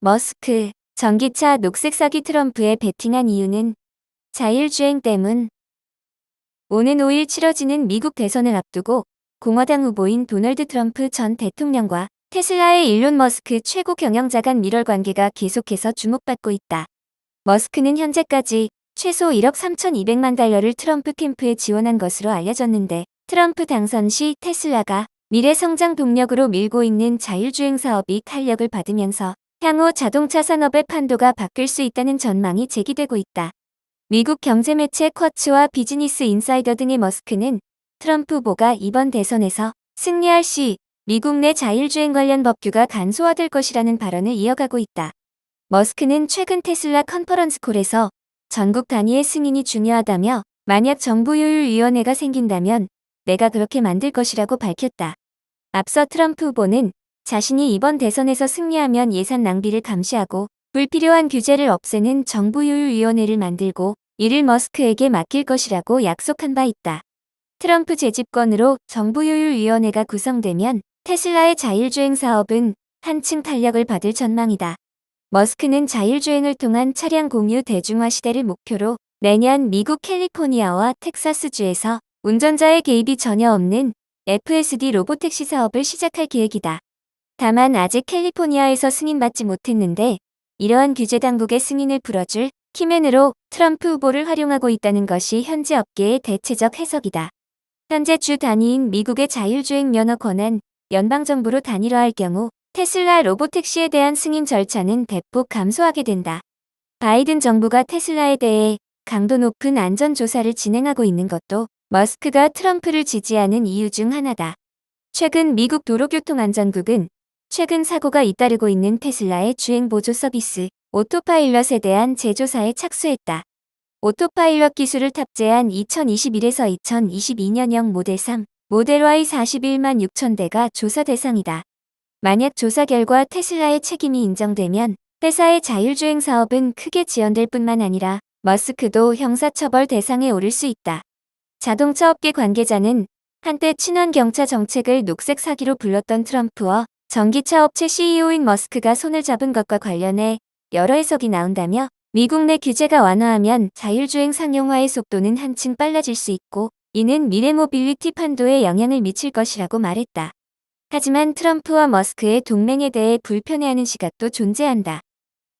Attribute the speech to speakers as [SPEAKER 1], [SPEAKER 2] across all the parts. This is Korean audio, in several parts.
[SPEAKER 1] 머스크, 전기차 녹색 사기 트럼프에 베팅한 이유는 자율주행 때문. 오는 5일 치러지는 미국 대선을 앞두고 공화당 후보인 도널드 트럼프 전 대통령과 테슬라의 일론 머스크 최고 경영자 간 밀월 관계가 계속해서 주목받고 있다. 머스크는 현재까지 최소 1억 3,200만 달러를 트럼프 캠프에 지원한 것으로 알려졌는데 트럼프 당선 시 테슬라가 미래 성장 동력으로 밀고 있는 자율주행 사업이 탄력을 받으면서 향후 자동차 산업의 판도가 바뀔 수 있다는 전망이 제기되고 있다. 미국 경제매체 쿼츠와 비즈니스 인사이더 등의 머스크는 트럼프 후보가 이번 대선에서 승리할 시 미국 내 자율주행 관련 법규가 간소화될 것이라는 발언을 이어가고 있다. 머스크는 최근 테슬라 컨퍼런스 콜에서 전국 단위의 승인이 중요하다며 만약 정부효율위원회가 생긴다면 내가 그렇게 만들 것이라고 밝혔다. 앞서 트럼프 후보는 자신이 이번 대선에서 승리하면 예산 낭비를 감시하고 불필요한 규제를 없애는 정부효율위원회를 만들고 이를 머스크에게 맡길 것이라고 약속한 바 있다. 트럼프 재집권으로 정부효율위원회가 구성되면 테슬라의 자율주행 사업은 한층 탄력을 받을 전망이다. 머스크는 자율주행을 통한 차량 공유 대중화 시대를 목표로 내년 미국 캘리포니아와 텍사스주에서 운전자의 개입이 전혀 없는 FSD 로보택시 사업을 시작할 계획이다. 다만 아직 캘리포니아에서 승인받지 못했는데 이러한 규제 당국의 승인을 풀어줄 키맨으로 트럼프 후보를 활용하고 있다는 것이 현지 업계의 대체적 해석이다. 현재 주 단위인 미국의 자율주행 면허 권한 연방정부로 단일화할 경우 테슬라 로보택시에 대한 승인 절차는 대폭 감소하게 된다. 바이든 정부가 테슬라에 대해 강도 높은 안전조사를 진행하고 있는 것도 머스크가 트럼프를 지지하는 이유 중 하나다. 최근 미국 도로교통안전국은 최근 사고가 잇따르고 있는 테슬라의 주행 보조 서비스 오토파일럿에 대한 재조사에 착수했다. 오토파일럿 기술을 탑재한 2021에서 2022년형 모델 3, 모델 Y 41만 6천 대가 조사 대상이다. 만약 조사 결과 테슬라의 책임이 인정되면 회사의 자율주행 사업은 크게 지연될 뿐만 아니라 머스크도 형사처벌 대상에 오를 수 있다. 자동차 업계 관계자는 한때 친환경차 정책을 녹색 사기로 불렀던 트럼프와 전기차 업체 CEO인 머스크가 손을 잡은 것과 관련해 여러 해석이 나온다며 미국 내 규제가 완화하면 자율주행 상용화의 속도는 한층 빨라질 수 있고 이는 미래 모빌리티 판도에 영향을 미칠 것이라고 말했다. 하지만 트럼프와 머스크의 동맹에 대해 불편해하는 시각도 존재한다.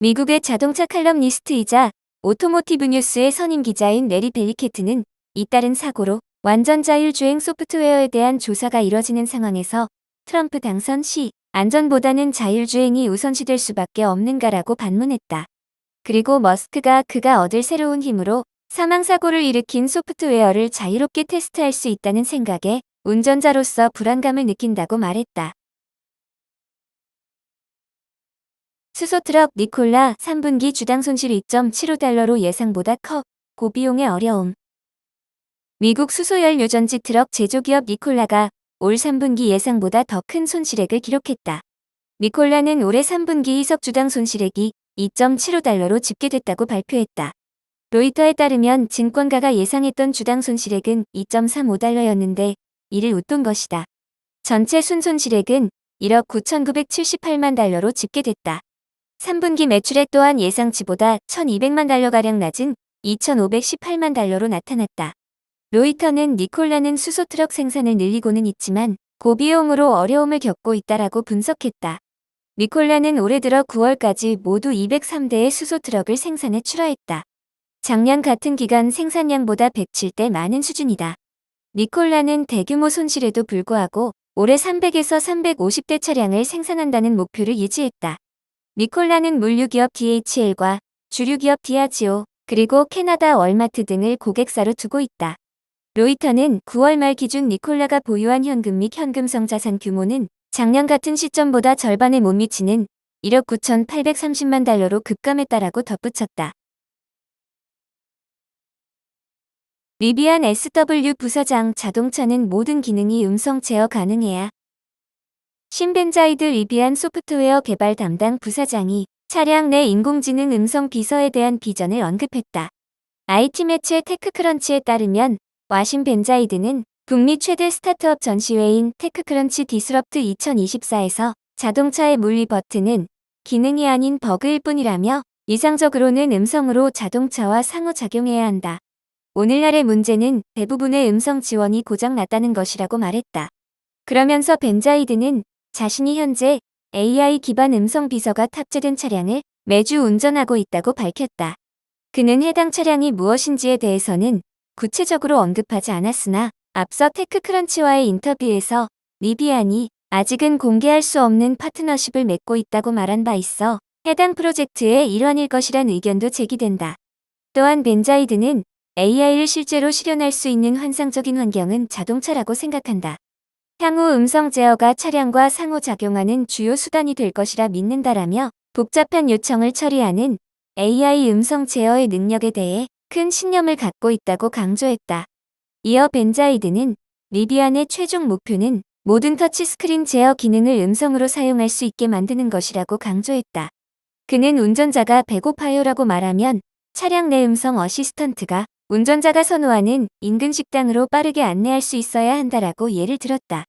[SPEAKER 1] 미국의 자동차 칼럼니스트이자 오토모티브 뉴스의 선임 기자인 레리 벨리케트는 잇따른 사고로 완전 자율주행 소프트웨어에 대한 조사가 이뤄지는 상황에서 트럼프 당선 시 안전보다는 자율주행이 우선시될 수밖에 없는가라고 반문했다. 그리고 머스크가 그가 얻을 새로운 힘으로 사망사고를 일으킨 소프트웨어를 자유롭게 테스트할 수 있다는 생각에 운전자로서 불안감을 느낀다고 말했다. 수소트럭 니콜라 3분기 주당 손실 2.75달러로 예상보다 커 고비용의 어려움. 미국 수소연료전지 트럭 제조기업 니콜라가 올 3분기 예상보다 더 큰 손실액을 기록했다. 니콜라는 올해 3분기 희석 주당 손실액이 2.75달러로 집계됐다고 발표했다. 로이터에 따르면 증권가가 예상했던 주당 손실액은 2.35달러였는데 이를 웃돈 것이다. 전체 순손실액은 1억 9,978만 달러로 집계됐다. 3분기 매출액 또한 예상치보다 1,200만 달러가량 낮은 2,518만 달러로 나타났다. 로이터는 니콜라는 수소 트럭 생산을 늘리고는 있지만 고비용으로 어려움을 겪고 있다라고 분석했다. 니콜라는 올해 들어 9월까지 모두 203대의 수소 트럭을 생산해 출하했다. 작년 같은 기간 생산량보다 107대 많은 수준이다. 니콜라는 대규모 손실에도 불구하고 올해 300에서 350대 차량을 생산한다는 목표를 유지했다. 니콜라는 물류기업 DHL과 주류기업 디아지오 그리고 캐나다 월마트 등을 고객사로 두고 있다. 로이터는 9월 말 기준 니콜라가 보유한 현금 및 현금성 자산 규모는 작년 같은 시점보다 절반에 못 미치는 1억 9,830만 달러로 급감했다라고 덧붙였다. 리비안 SW 부사장 자동차는 모든 기능이 음성 제어 가능해야 신벤자이드 리비안 소프트웨어 개발 담당 부사장이 차량 내 인공지능 음성 비서에 대한 비전을 언급했다. IT 매체 테크크런치에 따르면 와신 벤자이드는 북미 최대 스타트업 전시회인 테크크런치 디스럽트 2024에서 자동차의 물리 버튼은 기능이 아닌 버그일 뿐이라며 이상적으로는 음성으로 자동차와 상호작용해야 한다. 오늘날의 문제는 대부분의 음성 지원이 고장났다는 것이라고 말했다. 그러면서 벤자이드는 자신이 현재 AI 기반 음성 비서가 탑재된 차량을 매주 운전하고 있다고 밝혔다. 그는 해당 차량이 무엇인지에 대해서는 구체적으로 언급하지 않았으나 앞서 테크크런치와의 인터뷰에서 리비안이 아직은 공개할 수 없는 파트너십을 맺고 있다고 말한 바 있어 해당 프로젝트의 일환일 것이란 의견도 제기된다. 또한 벤자이드는 AI를 실제로 실현할 수 있는 환상적인 환경은 자동차라고 생각한다. 향후 음성 제어가 차량과 상호작용하는 주요 수단이 될 것이라 믿는다라며 복잡한 요청을 처리하는 AI 음성 제어의 능력에 대해 큰 신념을 갖고 있다고 강조했다. 이어 벤자이드는 리비안의 최종 목표는 모든 터치스크린 제어 기능을 음성으로 사용할 수 있게 만드는 것이라고 강조했다. 그는 운전자가 배고파요라고 말하면 차량 내 음성 어시스턴트가 운전자가 선호하는 인근 식당으로 빠르게 안내할 수 있어야 한다라고 예를 들었다.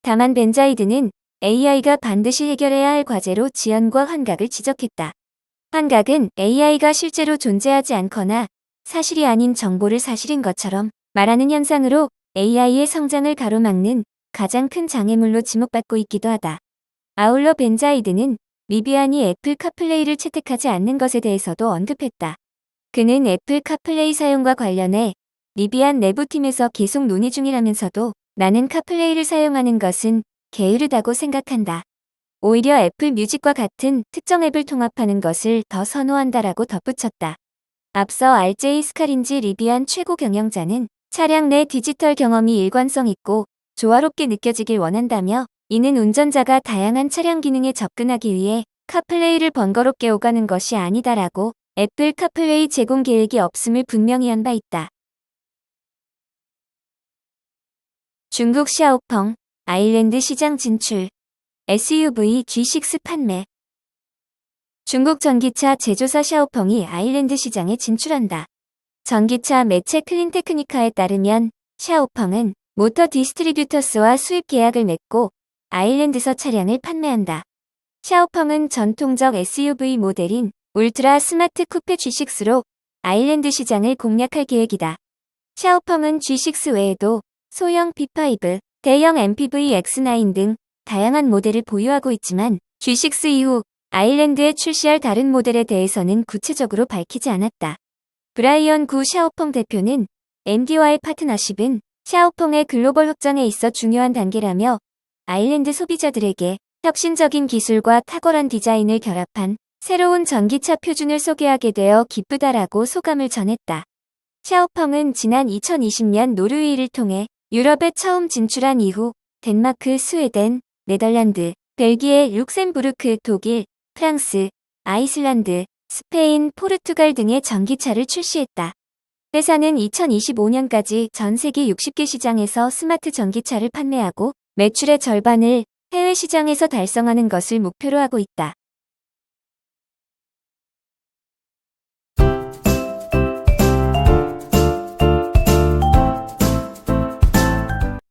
[SPEAKER 1] 다만 벤자이드는 AI가 반드시 해결해야 할 과제로 지연과 환각을 지적했다. 환각은 AI가 실제로 존재하지 않거나 사실이 아닌 정보를 사실인 것처럼 말하는 현상으로 AI의 성장을 가로막는 가장 큰 장애물로 지목받고 있기도 하다. 아울러 벤자이드는 리비안이 애플 카플레이를 채택하지 않는 것에 대해서도 언급했다. 그는 애플 카플레이 사용과 관련해 리비안 내부팀에서 계속 논의 중이라면서도 나는 카플레이를 사용하는 것은 게으르다고 생각한다. 오히려 애플 뮤직과 같은 특정 앱을 통합하는 것을 더 선호한다라고 덧붙였다. 앞서 RJ 스카린지 리비안 최고 경영자는 차량 내 디지털 경험이 일관성 있고 조화롭게 느껴지길 원한다며 이는 운전자가 다양한 차량 기능에 접근하기 위해 카플레이를 번거롭게 오가는 것이 아니다라고 애플 카플레이 제공 계획이 없음을 분명히 한 바 있다. 중국 샤오펑 아일랜드 시장 진출 SUV G6 판매 중국 전기차 제조사 샤오펑이 아일랜드 시장에 진출한다. 전기차 매체 클린테크니카에 따르면 샤오펑은 모터 디스트리뷰터스와 수입 계약을 맺고 아일랜드서 차량을 판매한다. 샤오펑은 전통적 SUV 모델인 울트라 스마트 쿠페 G6로 아일랜드 시장을 공략할 계획이다. 샤오펑은 G6 외에도 소형 P5, 대형 MPV X9 등 다양한 모델을 보유하고 있지만 G6 이후 아일랜드에 출시할 다른 모델에 대해서는 구체적으로 밝히지 않았다. 브라이언 구 샤오펑 대표는 MD와의 파트너십은 샤오펑의 글로벌 확장에 있어 중요한 단계라며 아일랜드 소비자들에게 혁신적인 기술과 탁월한 디자인을 결합한 새로운 전기차 표준을 소개하게 되어 기쁘다라고 소감을 전했다. 샤오펑은 지난 2020년 노르웨이를 통해 유럽에 처음 진출한 이후 덴마크, 스웨덴, 네덜란드, 벨기에, 룩셈부르크, 독일, 프랑스, 아이슬란드, 스페인, 포르투갈 등의 전기차를 출시했다. 회사는 2025년까지 전 세계 60개 시장에서 스마트 전기차를 판매하고 매출의 절반을 해외 시장에서 달성하는 것을 목표로 하고 있다.